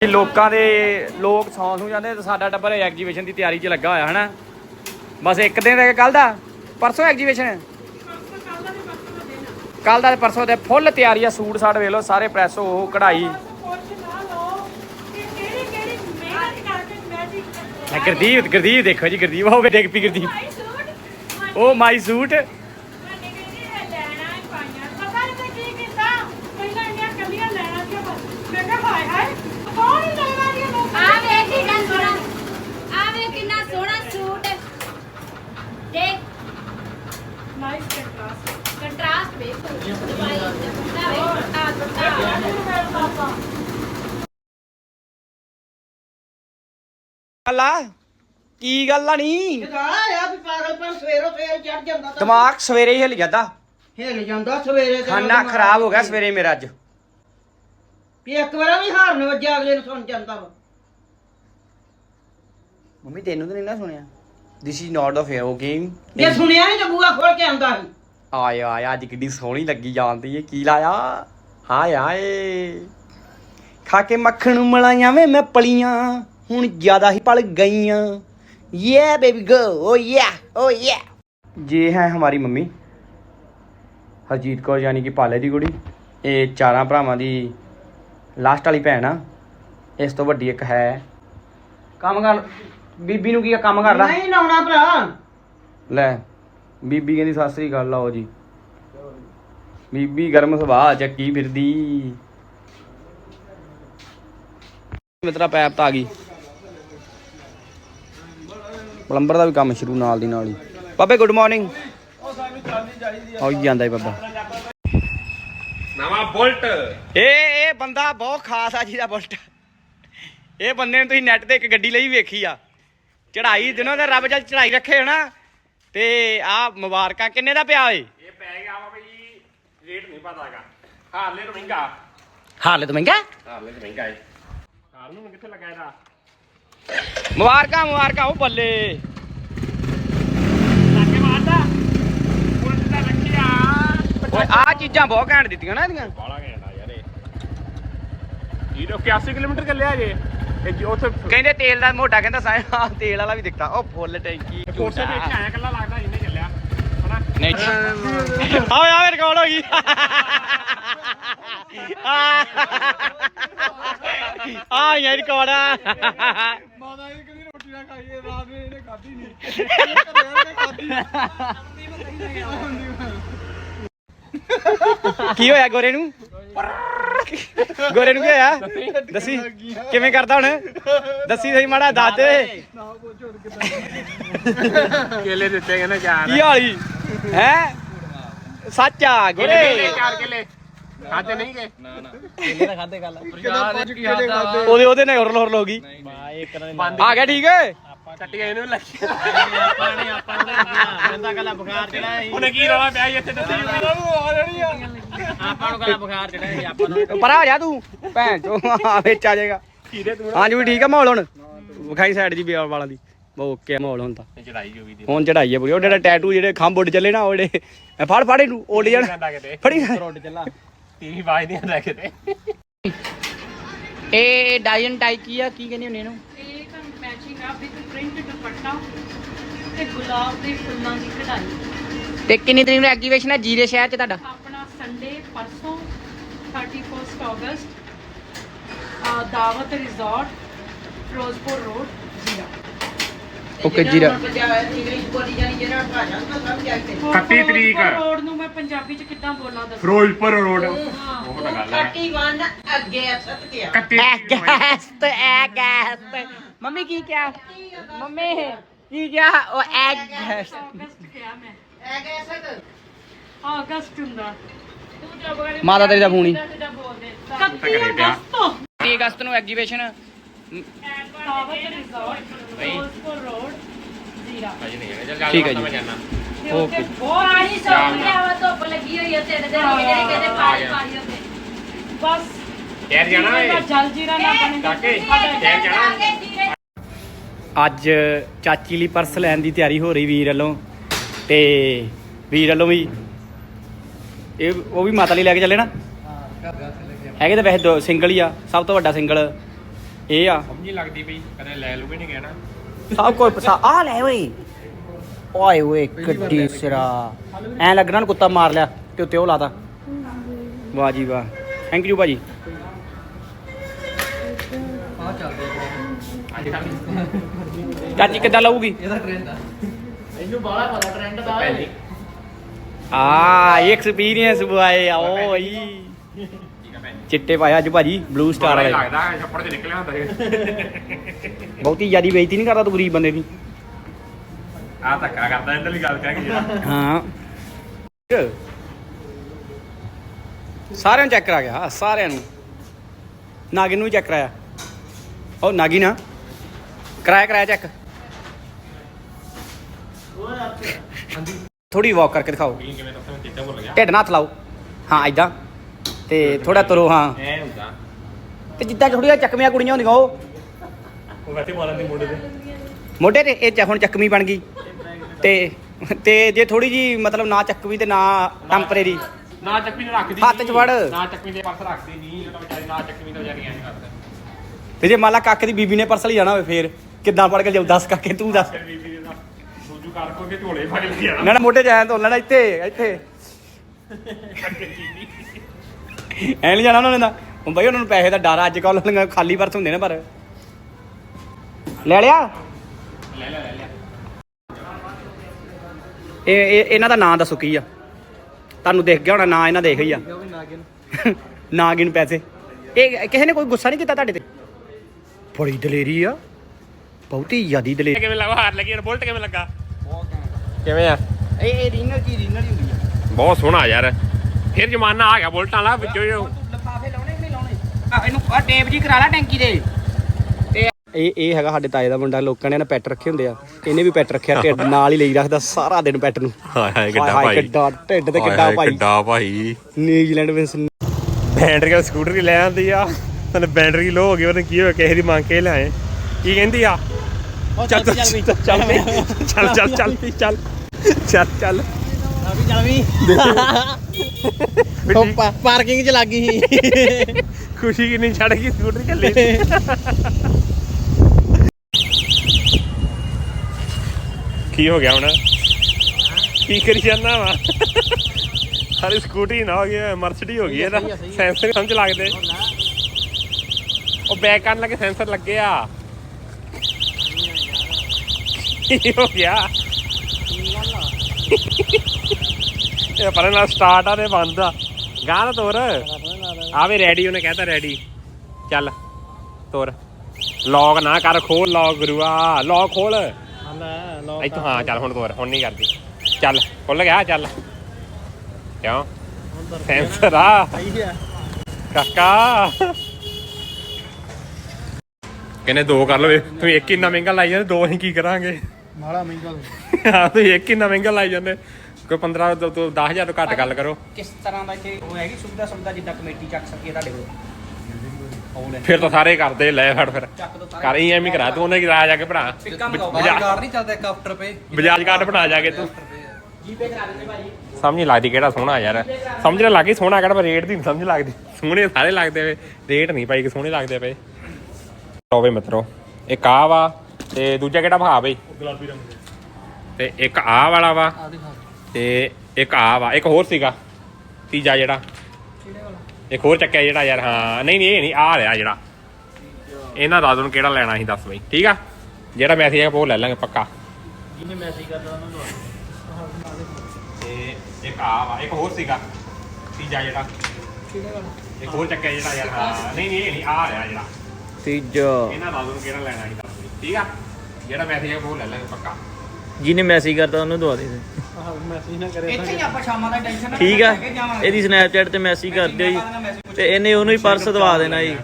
ਕਿ ਲੋਕਾਂ ਦੇ ਲੋਕ ਸੌਂ ਸੂ ਜਾਂਦੇ ਤੇ ਸਾਡਾ ਟੱਬਰ ਐਗਜੀਬਿਸ਼ਨ ਦੀ ਤਿਆਰੀ 'ਚ ਲੱਗਾ ਹੋਇਆ ਹਨਾ? ਬਸ ਇੱਕ ਦਿਨ ਰਹਿ ਕੱਲ ਦਾ? ਪਰਸੋਂ ਐਗਜੀਬਿਸ਼ਨ ਕੱਲ ਦਾ ਤੇ ਪਰਸੋਂ ਦੇ ਫੁੱਲ ਤਿਆਰੀ ਆ ਸੂਟ ਸਾਟ ਵੇਖ ਲਓ ਸਾਰੇ ਪ੍ਰੈਸ ਹੋ ਕਢਾਈ। ਗੁਰਦੀਪ ਗੁਰਦੀਪ ਦੇਖੋ ਜੀ ਗੁਰਦੀਪ ਹੋਵੇ ਦੇਖ ਪੀ ਗੁਰਦੀਪ। ਉਹ ਮਾਈ ਸੂਟ ਆ ਵੇਖ ਕਿੰਨਾ ਸੋਹਣਾ ਆ ਵੇਖ ਕਿੰਨਾ ਸੋਹਣਾ ਸੂਟ ਦੇਖ ਕੰਟਰਾਸਟ ਵੇਖ ਦਵਾਈ ਦਾ ਵੇਖ ਆ ਦੁੱਤਾ ਗੱਲ ਆ ਕੀ ਗੱਲ ਆ ਨਹੀਂ ਗਾਲਾ ਆ ਵੀ ਪਾਗਲਪਨ ਸਵੇਰੋ ਸਵੇਰ ਚੜ ਜਾਂਦਾ ਤਾਂ। ਦਿਮਾਗ ਸਵੇਰੇ ਹੀ ਹਿੱਲ ਜਾਂਦਾ। ਹਿੱਲ ਜਾਂਦਾ ਸਵੇਰੇ ਤੇ ਖਾਨਾ ਖਰਾਬ ਹੋ ਗਿਆ ਸਵੇਰੇ ਮੇਰਾ ਅੱਜ। ਵੀ ਇੱਕ ਵਾਰ ਵੀ ਹਾਰਨ ਵੱਜਿਆ ਅਗਲੇ ਨੂੰ ਸੁਣ ਜਾਂਦਾ ਵਾ। ਮੰਮੀ ਤੈਨੂੰ ਤਾਂ ਨਹੀਂ ਨਾ ਸੁਣਿਆ। This is not a fair game ਜੇ ਸੁਣਿਆ ਨਹੀਂ ਤਾਂ ਬੂਆ ਖੋਲ ਕੇ ਆਉਂਦਾ ਸੀ। ਆਏ ਆਏ ਅੱਜ ਕਿੱਡੀ ਸੋਹਣੀ ਲੱਗੀ ਜਾਂਦੀ ਏ। ਕੀ ਲਾਇਆ? ਹਾਏ ਹਾਏ। ਖਾ ਕੇ ਮੱਖਣ ਮਲਾਈਆਂ ਵੇ ਮੈਂ ਪਲੀਆਂ। ਹੁਣ ਜ਼ਿਆਦਾ ਹੀ ਪਲ ਗਈਆਂ। ਯੇ ਬੇਬੀ ਗੋ ਓ ਯਾ ਓ ਯਾ ਜੇ ਹੈ ਹਮਾਰੀ ਮੰਮੀ ਹਰਜੀਤ ਕੌਰ ਯਾਨੀ ਕਿ ਪਾਲੇ ਦੀ ਕੁੜੀ ਇਹ ਚਾਰਾਂ ਭਰਾਵਾਂ ਦੀ ਲਾਸਟ ਵਾਲੀ ਭੈਣ ਆ ਇਸ ਤੋਂ ਵੱਡੀ ਇੱਕ ਹੈ। ਕੰਮ ਕਰ ਬੀਬੀ ਨੂੰ ਕੀ ਆ, ਕੰਮ ਕਰ ਲਾ ਨਹੀਂ ਲਾਉਣਾ ਭਰਾ। ਲੈ ਬੀਬੀ ਕਹਿੰਦੀ ਸਤਿ ਸ੍ਰੀ ਅਕਾਲ ਲਾਓ ਜੀ। ਬੀਬੀ ਗਰਮ ਸੁਭਾਅ ਚੱਕੀ ਫਿਰਦੀ। ਮਿੱਤਰਾ ਪੈਪ ਤਾਂ ਆ ਗਈ। ਪਲੰਬਰ ਦਾ ਵੀ ਕੰਮ ਸ਼ੁਰੂ ਨਾਲ ਦੀ ਨਾਲ ਹੀ। ਬਾਬੇ ਗੁੱਡ ਮਾਰਨਿੰਗ ਆਈ ਜਾਂਦਾ ਈ ਬਾਬਾ। ਨਵਾਂ ਬੁਲਟ। ਇਹ ਇਹ ਬੰਦਾ ਬਹੁਤ ਖਾਸ ਆ ਜਿਹਦਾ ਬੁਲਟ। ਇਹ ਬੰਦੇ ਨੂੰ ਤੁਸੀਂ ਨੈਟ ਤੇ ਇੱਕ ਗੱਡੀ ਲਈ ਵੇਖੀ ਆ। ਚੜਾਈ ਦਿਨੋਂ ਤੇ ਰੱਬ ਜਲ ਚੜਾਈ ਰੱਖੇ ਹਨਾ। ਤੇ ਆ ਮੁਬਾਰਕਾਂ ਕਿੰਨੇ ਦਾ ਪਿਆ ਓਏ? ਇਹ ਪੈ ਗਿਆ ਵਾ ਬਈ ਰੇਟ ਨਹੀਂ ਪਤਾਗਾ ਹਾਰਲੇ ਤੋਂ ਮਹਿੰਗਾ। ਹਾਲੇ ਤਾਂ ਮਹਿੰਗਾ? ਹਾਰਲੇ ਤੋਂ ਮਹਿੰਗਾ ਹੈ ਹਾਰ ਨੂੰ ਕਿੱਥੇ ਲਗਾਇਆ ਦਾ ਮੁਬਾਰਕਾਂ ਮੁਬਾਰਕਾਂ ਉਹ ਬੱਲੇ। ਲਾਗੇ ਮਾਰਦਾ ਬੁਲਟ ਦਾ ਰੱਖਿਆ। ਓਏ ਆ ਚੀਜ਼ਾਂ ਬਹੁਤ ਘੈਂਟ ਦਿੱਤੀਆਂ ਨਾ ਇਹਦੀਆਂ। ਬਾਲਾ ਘੈਂਟਾ ਯਾਰ ਇਹ। ਇਹ 81 ਕਿਲੋਮੀਟਰ ਚੱਲਿਆ ਜੇ। ਉੱਥੇ ਕਹਿੰਦੇ ਤੇਲ ਦਾ ਮੋਟਾ ਕਹਿੰਦਾ ਸਾਇ ਹਾਂ ਤੇਲ ਵਾਲਾ ਵੀ ਦਿਖਤਾ ਉਹ ਫੁੱਲ ਟੈਂਕੀ ਕੋਰਸੇ ਇੱਥੇ ਆਇਆ ਕੱਲਾ ਲੱਗਦਾ ਜਿੰਨੇ ਚੱਲਿਆ। ਹਨਾ? ਨਹੀਂ। ਆਵੇ ਆਵੇ ਰਿਕਾਰਡ ਹੋ ਗਈ। ਆ ਯਾਰ ਰਿਕਾਰਡ ਆ ਮਾਤਾ ਇਹ ਕਦੀ ਰੋਟੀ ਨਾ ਖਾਈਏ ਰਾਤ ਨੂੰ ਇਹਨੇ ਖਾਧੀ ਨਹੀਂ ਘਰੇ ਖਾਧੀ ਕੀ ਹੋਇਆ ਗੋਰੇ ਨੂੰ? ਗੋਰੇ ਨੂੰ ਕੀ ਹੋਇਆ? ਦੱਸੀ ਕਿਵੇਂ ਕਰਦਾ ਹੁਣ? ਦੱਸੀ ਸਹੀ ਮਾੜਾ ਦੱਸ ਦੇ। ਕੇਲੇ ਦਿੱਤੇ ਕਹਿੰਦੇ ਚਾਰ। ਕੀ ਹਾਲੀ? ਹੈ? ਸੱਚਾ ਕਿਲੇ ਗੋਰੇ ਚਾਰ ਕਿਲੇ। ਖਾਤੇ ਨਹੀਂ ਗਏ? ਕਿਹਦਾ ਪੰਜ ਕਿਹੜੇ ਖਾਦੇ ਉਹਦੇ ਉਹਦੇ ਨਾਲ ਹੋਰ ਹੋਰ ਹੋ ਗਈ। ਆ ਗਿਆ ਠੀਕ ਹੈ ਕੱਟੀਆਂ ਇਹਨੂੰ ਲੱਗੀ। ਉਹਨੇ ਕੀ ਰੌਲਾ ਪਿਆ ਸੀ ਇੱਥੇ ਦੱਸੀ ਪਰਾ ਹੋ ਜਾ ਤੂੰ ਭੈਣ ਚੋ ਆ ਵਿੱਚ ਆ ਜਾਏਗਾ। ਕੀਰੇ ਤੂੰ ਹਾਂਜੀ ਵੀ ਠੀਕ ਆ ਮਾਹੌਲ ਹੁਣ? ਵਿਖਾਈ ਸਾਈਡ ਜੀ ਬਿਆਰ ਵਾਲਾਂ ਦੀ। ਓਕੇ ਮਾਹੌਲ ਹੁਣ ਤਾਂ। ਚੜਾਈ ਹੋ ਗਈ ਦੀ। ਹੁਣ ਚੜਾਈ ਹੈ ਪੂਰੀ। ਉਹ ਜਿਹੜਾ ਟੈਟੂ ਜਿਹੜੇ ਖੰਭ ਉੱਡ ਚੱਲੇ ਨਾ ਉਹ ਜਿਹੜੇ ਫੜ ਫੜ ਇਹਨੂੰ ਉੱਡ ਜਾਣ। ਜਾਂਦਾ ਕਿਤੇ ਫੜੀ। ਤੀਵੀਂ ਬਾਜ ਨਹੀਂ ਆਉਂਦਾ ਕਿਤੇ ਇਹ ਡਾਇਨ ਟਾਈ ਕੀ ਆ? ਕੀ ਕਹਿੰਦੇ ਹੁੰਦੇ ਇਹਨੂੰ? ਇੱਕ ਮੈਚਿੰਗ ਆ ਵਿਦ ਪ੍ਰਿੰਟ ਦੁਪੱਟਾ ਤੇ ਗੁਲਾਬ ਦੇ ਫੁੱਲਾਂ ਦੀ ਕਢਾਈ। ਤੇ ਕਿੰਨੀ ਤਰੀਕ ਨੂੰ ਐਗਜੀਬਿਸ਼ਨ ਹੈ ਜੀਰੇ ਸ਼ਹਿਰ ਚ ਤੁਹਾਡਾ? ਆਪਣਾ ਸੰਡੇ ਪਰਸੋਂ 31 ਅਗਸਤ ਆ Dawat resort Firozpur road Zira. Okay Zira. English ਬੋਲੀ ਜਾਣੀ ਜਿਹੜਾ ਭਾਸ਼ਾ ਨੂੰ ਸਮਝ ਆਈ ਤੇ 31 ਤਰੀਕ। ਰੋਡ ਨੂੰ ਮੈਂ ਪੰਜਾਬੀ ਚ ਕਿੱਦਾਂ ਬੋਲਾਂ ਦੱਸੋ? ਫਿਰੋਜ਼ਪੁਰ ਰੋਡ ਉਹ ਤਾਂ ਗੱਲ ਹੈ। 31 ਅੱਗੇ ਸੱਤ ਗਿਆ 31 ਐਗੈਸਟ ਐਗੈਸਟ ਮੰਮੀ ਕੀ ਕਿਹਾ? ਮੰਮੀ ਕੀ ਕਿਹਾ? ਉਹ ਅਗਸਤ ਕਿਹਾ ਮੈਂ। ਅੱਗੇ ਸੱਤ ਹਾਂ ਅਗਸਟ ਹੁੰਦਾ। ਤੂੰ ਮਾਤਾ ਤੇਰੀ ਦਾ ਫੋਨ ਹੀ। ਬੋਲਦੇ ਤਾਂ 31 ਘਰੇ ਪਿਆ। ਅਗਸਤ 30 ਅਗਸਤ ਨੂੰ exhibition Dawat resort Ferozepur road Zira. ਠੀਕ ਹੈ ਜੀ। ਮੈਂ ਜਾਣਾ ਤੇ ਉੱਥੇ ਬਹੁਤ ਪਾਣੀ ਸੌਂ ਗਿਆ ਵਾ ਧੁੱਪ ਲੱਗੀ ਹੋਈ ਤੇਰੇ ਦੇ ਜਿਹੜੇ ਕਹਿੰਦੇ ਪਾਣੀ ਪਾਣੀ ਹੁੰਦੇ ਬਸ। ਯਾਰ ਜਾਣਾ ਏ ਜਲ ਜੀਰਾ ਨਾ ਬਣੇ। ਕਾਕੇ ਸ਼ਹਿਰ ਜਾਣਾ। ਅੱਜ ਚਾਚੀ ਲਈ ਪਰਸ ਲੈਣ ਦੀ ਤਿਆਰੀ ਹੋ ਰਹੀ ਵੀਰ ਵੱਲੋਂ। ਤੇ ਵੀਰ ਵੱਲੋਂ ਵੀ ਇਹ ਉਹ ਵੀ ਮਾਤਾ ਲਈ ਲੈ ਕੇ ਚੱਲੇ ਨਾ? ਹੈਗੇ ਤਾਂ ਵੈਸੇ ਦੋ ਸਿੰਗਲ ਹੀ ਆ ਸਭ ਤੋਂ ਵੱਡਾ ਸਿੰਗਲ ਇਹ ਆ। ਸਮਝ ਨਹੀਂ ਲੱਗਦੀ ਬਈ ਕਦੇ ਲੈ ਲੂਗੇ ਨਹੀਂ ਕਹਿਣਾ ਸਭ ਕੋਈ ਪਸਾ ਆ ਲੈ ਓਏ। ਓਏ ਓਏ ਗੱਡੀ ਸਿਰਾ। ਐ ਲੱਗਣਾ ਨੂੰ ਕੁੱਤਾ ਮਾਰ ਲਿਆ ਤੇ ਉੱਤੇ ਉਹ ਲਾਤਾ। ਵਾਹ ਜੀ ਵਾਹ। ਥੈਂਕ ਯੂ ਭਾਜੀ। ਚਾਚੀ ਕਿੱਦਾਂ ਲਾਊਗੀ? ਇਹਦਾ ਟ੍ਰੈਂਡ ਆ। ਇਹਨੂੰ ਬਾਹਲਾ ਪਤਾ ਟ੍ਰੈਂਡ ਦਾ ਪਹਿਲੀ ਆ ਐਕਸਪੀਰੀਅੰਸ ਬੁਆਏ ਓਏ ਚਿੱਟੇ ਪਾਇਆ ਅੱਜ ਭਾਜੀ ਬਲੂ ਸਟਾਰ ਵਾਲੇ। ਲੱਗਦਾ ਛੱਪੜ ਤੇ ਨਿਕਲਿਆ ਹੁੰਦਾ ਇਹ। ਬਹੁਤੀ ਜ਼ਿਆਦੀ ਬੇਇੱਜ਼ਤੀ ਨਹੀਂ ਕਰਦਾ ਤੂੰ ਗਰੀਬ ਬੰਦੇ ਦੀ। ਆ ਧੱਕਾ ਕਰਦਾ ਇਹਨਾਂ ਲਈ ਗੱਲ ਕਹਿ ਕੇ ਜਿਹੜਾ ਹਾਂ। ਸਾਰਿਆਂ ਨੂੰ ਚੈੱਕ ਕਰਾ ਗਿਆ ਸਾਰਿਆਂ ਨੂੰ। ਨਾਗਿਨ ਨੂੰ ਵੀ ਚੈੱਕ ਕਰਾਇਆ। ਉਹ ਨਾਗੀ ਨਾ ਕਰਾਇਆ ਕਰਾਇਆ ਚੈੱਕ ਥੋੜੀ ਵਾਕ ਕਰਕੇ ਦਿਖਾਓ। ਵੀ ਕਿਵੇਂ ਦੱਸਾਂ ਮੈਂ ਚੇਤਾ ਭੁੱਲ ਗਿਆ ਢਿੱਡ ਨਾਲ ਹੱਥ ਲਾਓ। ਹਾਂ ਐਦਾਂ ਤੇ ਥੋੜਾ ਤੁਰੋ ਹਾਂ। ਐ ਹੁੰਦਾ ਤੇ ਜਿੱਦਾਂ ਥੋੜੀਆਂ ਚੱਕਵੀਆਂ ਕੁੜੀਆਂ ਹੁੰਦੀਆਂ ਉਹ। ਉਹ ਵੈਸੇ ਮਾਰਨ ਦੀ ਮੁੰਡੇ ਦੇ ਮੋਢੇ ਤੇ ਇਹ ਚ- ਹੁਣ ਚੱਕਵੀਂ ਬਣ ਗਈ। ਤੇ ਤੇ ਜੇ ਥੋੜੀ ਜੀ ਮਤਲਬ ਨਾ ਚੱਕਵੀਂ ਤੇ ਨਾ ਟੈਂਪਰੇਰੀ। ਨਾ ਚੱਕਵੀਂ ਨੇ ਰੱਖਦੀ ਹੱਥ 'ਚ ਫੜ। ਨਾ ਚੱਕਵੀਂ ਦੇ ਪਰਸ ਰੱਖਦੀ ਨਹੀਂ। ਉਹ ਵਿਚਾਰੀ ਨਾ ਚੱਕਵੀਂ ਤੇ ਵਿਚਾਰੀ ਐਂ ਕਰਦਾ। ਤੇ ਜੇ ਮੰਨ ਲਾ ਕੱਕ ਦੀ ਬੀਬੀ ਨੇ ਪਰਸਲ ਜਾਣਾ ਹੋਵੇ ਫੇਰ। ਕਿੱਦਾਂ ਪੜ ਕੇ ਜਾਊ ਦੱਸ ਕਾਕੇ ਤੂੰ ਦੱਸ। ਦੂਜੂ ਕਰ ਕੋ ਕੇ ਝੋਲੇ ਫੜ ਲਿਆ। ਨਾ ਨਾ ਚ ਐਂ ਤੋਂ ਲੈਣਾ ਇੱਥੇ ਇੱਥੇ। ਐ ਨਹੀਂ ਜਾਣਾ ਉਹਨਾਂ ਨੇ ਤਾਂ। ਹੁਣ ਬਈ ਉਹਨਾਂ ਨੂੰ ਪੈਸੇ ਦਾ ਡਰ ਅੱਜ ਕੱਲ ਖਾਲੀ ਪਰਸ ਹੁੰਦੇ ਨੇ ਪਰ। ਲੈ ਲਿਆ? ਲੈ ਲੈ ਲੈ ਲੈ ਇਹ ਇਹ ਇਹਨਾਂ ਦਾ ਨਾਂ ਦੱਸੋ ਕੀ ਆ? ਤੁਹਾਨੂੰ ਦੇਖ ਗਿਆ ਹੋਣਾ ਨਾਂ ਇਹਨਾਂ ਦੇਖ ਹੀ ਆ। ਨਾ ਗਿਣ ਪੈਸੇ। ਇਹ ਕਿਸੇ ਨੇ ਕੋਈ ਗੁੱਸਾ ਨਹੀਂ ਕੀਤਾ ਤੁਹਾਡੇ ਤੇ? ਬੜੀ ਦਲੇਰੀ ਆ। ਬਹੁਤੀ ਜ਼ਿਆਦੀ ਦਲੇਰੀ। ਕਿਵੇਂ ਲੱਗਾ? ਹਾਰ ਲੱਗੀ ਬੁਲਟ ਕਿਵੇਂ ਲੱਗਾ? ਕਿਵੇਂ ਆ? ਇਹ ਇਹ ਰੀਨਰ ਕੀ ਰੀਨਰ ਹੀ ਹੁੰਦੀ ਆ। ਬਹੁਤ ਸੋਹਣਾ ਯਾਰ। ਫਿਰ ਜ਼ਮਾਨਾ ਆ ਗਿਆ ਬੁਲਟਾਂ ਵਾਲਾ ਵਿੱਚੋਂ ਲਫਾਫੇ ਲਾਉਣੇ ਕਿ ਨਹੀਂ ਲਾਉਣੇ? ਆ ਇਹਨੂੰ ਆ ਟੇਪ ਜੀ ਕਰਾ ਲਾ ਟੈਂਕੀ ਦੇ। ਤੇ ਇਹ ਇਹ ਹੈਗਾ ਸਾਡੇ ਤਾਏ ਦਾ ਮੁੰਡਾ ਲੋਕਾਂ ਨੇ ਨਾ ਪੈਟ ਰੱਖੇ ਹੁੰਦੇ ਆ। ਇਹਨੇ ਵੀ ਪੈਟ ਰੱਖਿਆ ਢਿੱਡ ਨਾਲ ਹੀ ਲਈ ਰੱਖਦਾ ਸਾਰਾ ਦਿਨ ਪੈਟ ਨੂੰ। ਹਾਏ ਹਾਏ ਹਾਏ ਹਾਏ ਕਿੱਡਾ ਢਿੱਡ ਤੇ ਕਿੱਡਾ ਭਾਈ। ਕਿੱਡਾ ਭਾਈ। ਨਿਊਜ਼ੀਲੈਂਡ ਵਿੱਚ ਬੈਟਰੀ ਦਾ ਸਕੂਟਰ ਹੀ ਲੈ ਆਂਦੀ ਆ। ਤੈਨੂੰ ਬੈਟਰੀ ਲੋ ਹੋ ਗਈ ਉਹਨੇ ਕੀ ਹੋਇਆ ਕਿਸੇ ਦੀ ਮੰਗ ਕੇ ਲਿਆਏ। ਕੀ ਕਹਿੰਦੀ ਆ? ਚੱਲ ਚੱਲ ਚੱਲ ਚੱਲ ਚੱਲ ਚੱਲ ਚੱਲ ਚੱਲ ਚੱਲ ਚੱਲ। ਵੀ ਪਾਰਕਿੰਗ 'ਚ ਲੱਗ ਗਈ ਸੀ। ਖੁਸ਼ੀ ਕਿੰਨੀ ਛੱਡ ਗਈ ਸਕੂਟਰ ਚੱਲੇ ਕੀ ਹੋ ਗਿਆ ਹੁਣ? ਕੀ ਕਰੀ ਜਾਂਦਾ ਵਾ? ਸਾਰੀ ਸਕੂਟਰੀ ਨਾ ਹੋ ਗਈ ਮਰਸਡੀ ਹੋ ਗਈ ਇਹਦਾ। ਸੈਂਸਰ ਸਮਝ ਲੱਗਦੇ। ਉਹ ਬੈਕ ਕਰਨ ਲੱਗੇ ਸੈਂਸਰ ਲੱਗੇ ਆ। ਕੀ ਹੋ ਗਿਆ ਇਹ ਪਰ ਨਾਲ ਸਟਾਰਟ ਆ ਤੇ ਬੰਦ ਆ। ਗਾਂ ਦਾ ਤੋਰ। ਆਵੇ ਰੈਡੀ ਉਹਨੇ ਕਹਿਤਾ ਰੈਡੀ ਚੱਲ ਤੋਰ। ਲੌਕ ਨਾ ਕਰ ਖੋਲ ਲੌਕ ਗੁਰੂਆ। ਲੌਕ ਖੋਲ। ਇੱਥੋਂ ਹਾਂ ਚੱਲ ਹੁਣ ਤੋਰ ਹੁਣ ਨਹੀਂ ਕਰਦੀ। ਚੱਲ ਖੁੱਲ ਗਿਆ ਚੱਲ। ਕਿਉਂ? ਸੈਂਸਰ ਆ। ਕਾਕਾ। ਕਹਿੰਦੇ ਦੋ ਕਰ ਲਵੇ ਤੂੰ ਇੱਕ ਹੀ ਇੰਨਾ ਮਹਿੰਗਾ ਲਾਈ ਜਾਂਦੇ ਦੋ ਅਸੀਂ ਕੀ ਕਰਾਂਗੇ? ਮਾੜਾ ਮਹਿੰਗਾ ਹਾਂ ਤੁਸੀਂ ਇੱਕ ਹੀ ਇੰਨਾ ਮਹਿੰਗਾ ਲਾਈ ਜਾਂਦੇ। ਕੋਈ 15 ਤੋਂ ਤੋਂ 10000 ਤੋਂ ਘੱਟ ਗੱਲ ਕਰੋ। ਕਿਸ ਤਰ੍ਹਾਂ ਦਾ ਇੱਥੇ ਉਹ ਹੈਗੀ ਸੁਵਿਧਾ ਸੁਵਿਧਾ ਜਿੱਦਾਂ ਕਮੇਟੀ ਚੱਕ ਸਕੀਏ ਤੁਹਾਡੇ ਕੋਲ? ਉਹ ਲੈ। ਫਿਰ ਤਾਂ ਸਾਰੇ ਕਰਦੇ ਲੈ ਫੜ ਫਿਰ। ਚੱਕ ਦੋ ਕਰ ਹੀ ਐਵੇਂ ਕਰਾ ਤੂੰ ਉਹਨੇ ਕਿਰਾਇਆ ਜਾ ਕੇ ਬਣਾ ਪਿੱਕਾ ਮਗਾਓ ਬਜਾ- ਕਾਰ। ਨਹੀਂ ਚੱਲਦਾ ਇੱਕ ਆਫਟਰ ਪੇ ਬਜਾਜ ਕਾਰਡ ਬਣਾ ਜਾ ਕੇ ਤੂੰ। ਜੀਪੇ ਕਰਾ ਦਿੰਦੇ ਭਾਜੀ ਸਮਝ ਨਹੀਂ ਲੱਗਦੀ ਕਿਹੜਾ ਸੋਹਣਾ ਯਾਰ। ਸਮਝਣ ਲੱਗੀ ਸੋਹਣਾ ਕਿਹੜਾ ਪਰ ਰੇਟ ਦੀ ਨਹੀਂ ਸਮਝ ਲੱਗਦੀ। ਸੋਹਣੇ ਸਾਰੇ ਲੱਗਦੇ ਵੇ ਰੇਟ ਨਹੀਂ ਪਾਈ ਕਿ ਸੋਹਣੇ ਲੱਗਦੇ ਪਏ। ਲਓ ਬਈ ਮਿੱਤਰੋ ਇੱਕ ਆ ਵਾ। ਤੇ ਦੂਜਾ ਕਿਹੜਾ ਭਾ ਬਈ? ਗੁਲਾਬੀ ਰੰਗ ਤੇ ਇੱਕ ਆ ਵਾਲਾ ਵਾ ਆ ਦਿਖਾ ਤੇ ਇੱਕ ਆ ਵਾ ਇੱਕ ਹੋਰ ਸੀਗਾ ਤੀਜਾ ਜਿਹੜਾ। ਇੱਕ ਹੋਰ ਚੱਕਿਆ ਜਿਹੜਾ ਯਾਰ ਹਾਂ ਨਹੀਂ ਨਹੀਂ ਇਹ ਨਹੀਂ ਆ ਰਿਹਾ ਜਿਹੜਾ। ਇਹਨਾਂ ਦਾ ਤੁਹਾਨੂੰ ਕਿਹੜਾ ਲੈਣਾ ਸੀ ਦੱਸ ਬਈ ਠੀਕ ਆ? ਜਿਹੜਾ ਮੈਸੇਜ ਆ ਉਹ ਲੈ ਲਾਂਗੇ ਪੱਕਾ। ਜਿਹਨੇ ਮੈਸੇਜ ਕਰਦਾ ਉਹਨਾਂ ਨੂੰ ਤੇ ਇੱਕ ਆ ਵਾ ਇੱਕ ਹੋਰ ਸੀਗਾ ਤੀਜਾ ਜਿਹੜਾ। ਇੱਕ ਹੋਰ ਚੱਕਿਆ ਜਿਹੜਾ ਯਾਰ ਹਾਂ ਨਹੀਂ ਨਹੀਂ ਇਹ ਨਹੀਂ ਆ ਰਿਹਾ ਜਿਹੜਾ। ਤੀਜਾ। ਇਹਨਾਂ ਦਾ ਤੁਹਾਨੂੰ ਕਿਹੜਾ ਲੈਣਾ ਸੀ ਦੱਸ ਠੀਕ ਆ? ਜਿਹੜਾ ਮੈਸੇਜ ਆ ਉਹ ਲੈ ਲਾਂਗੇ ਪੱਕਾ। ਜਿਹਨੇ ਮੈਸੇਜ ਕਰਤਾ ਉਹਨੂੰ ਦਵਾ ਦੇ ਆਹ ਮੈਸੇਜ ਨਾ ਕਰੇ ਇੱਥੇ ਹੀ ਆਪਾਂ ਸ਼ਾਮਾਂ ਦਾ ਟੈਨਸ਼ਨ ਠੀਕ ਆ। ਇਹਦੀ ਸਨੈਪਚੈਟ ਤੇ ਮੈਸੇਜ ਕਰ ਦਿਓ ਜੀ। ਤੇ ਇਹਨੇ ਉਹਨੂੰ ਹੀ ਪਰਸ ਦਵਾ ਦੇਣਾ ਜੀ।